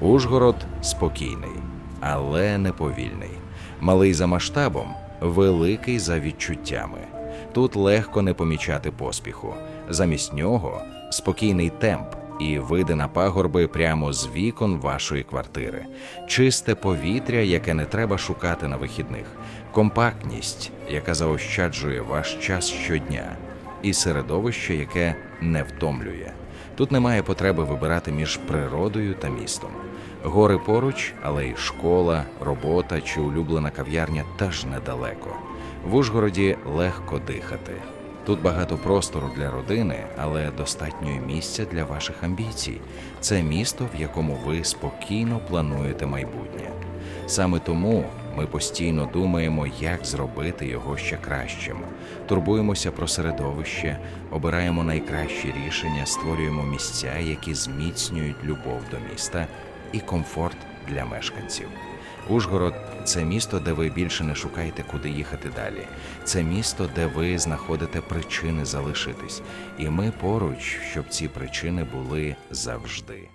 Ужгород спокійний, але неповільний. Малий за масштабом, великий за відчуттями. Тут легко не помічати поспіху. Замість нього спокійний темп і види на пагорби прямо з вікон вашої квартири, чисте повітря, яке не треба шукати на вихідних, компактність, яка заощаджує ваш час щодня, і середовище, яке не втомлює. Тут немає потреби вибирати між природою та містом. Гори поруч, але й школа, робота чи улюблена кав'ярня теж недалеко. В Ужгороді легко дихати. Тут багато простору для родини, але достатньо місця для ваших амбіцій. Це місто, в якому ви спокійно плануєте майбутнє. Саме тому ми постійно думаємо, як зробити його ще кращим. Турбуємося про середовище, обираємо найкращі рішення, створюємо місця, які зміцнюють любов до міста і комфорт для мешканців. Ужгород це місто, де ви більше не шукаєте, куди їхати далі. Це місто, де ви знаходите причини залишитись, і ми поруч, щоб ці причини були завжди.